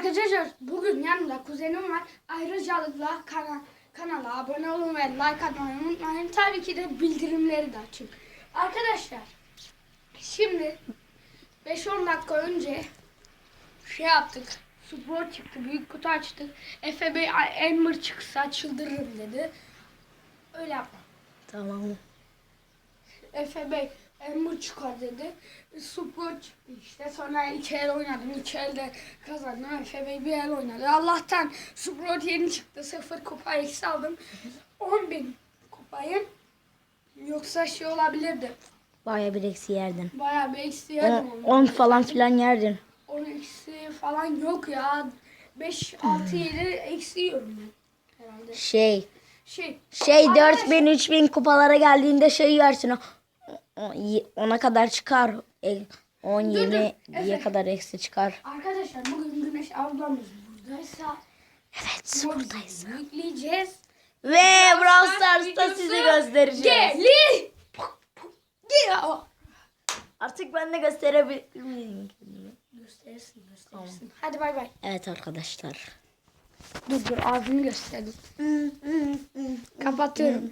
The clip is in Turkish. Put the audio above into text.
Arkadaşlar bugün yanımda kuzenim var. Ayrıcalıkla kana, kanala abone olun ve like atmayı unutmayın. Tabii ki de bildirimleri de açın. Arkadaşlar şimdi 5-10 dakika önce şey yaptık. Spor çıktı. Büyük kutu açtık. Efe Bey Ember çıksa çıldırırım dedi. Öyle yapma. Tamam. Efe Bey Ember çıkar dedi. Spor çıktı işte. Sonra iki el oynadım. İki elde kazandım. Efe Bey bir el oynadı. Allah'tan Spor yeni çıktı. Sıfır kupa eksi aldım. 10 bin kupayım. Yoksa şey olabilirdi. Baya bir eksi yerdin. Bayağı bir eksi yedim onu. 10 falan filan yerdin. 10 eksi falan yok ya. 5, 6, 7 eksi yiyorum ben. Herhalde. Şey. Şey. Şey Arkadaşlar- 4000 3000 kupalara geldiğinde şey yersin. O- o- y- Ona kadar çıkar. E, 10 Dur, 20 dur. diye Efe. kadar eksi çıkar. Arkadaşlar bugün Güneş ablamız buradaysa Evet bu videoyu yükleyeceğiz. Ve Brawl Stars'ta sizi göstereceğiz. Geli. Gel. Artık ben de gösterebilir miyim? Gösterirsin gösterirsin. Hadi bay bay. Evet arkadaşlar. Dur dur abimi gösterdim. Kapatıyorum.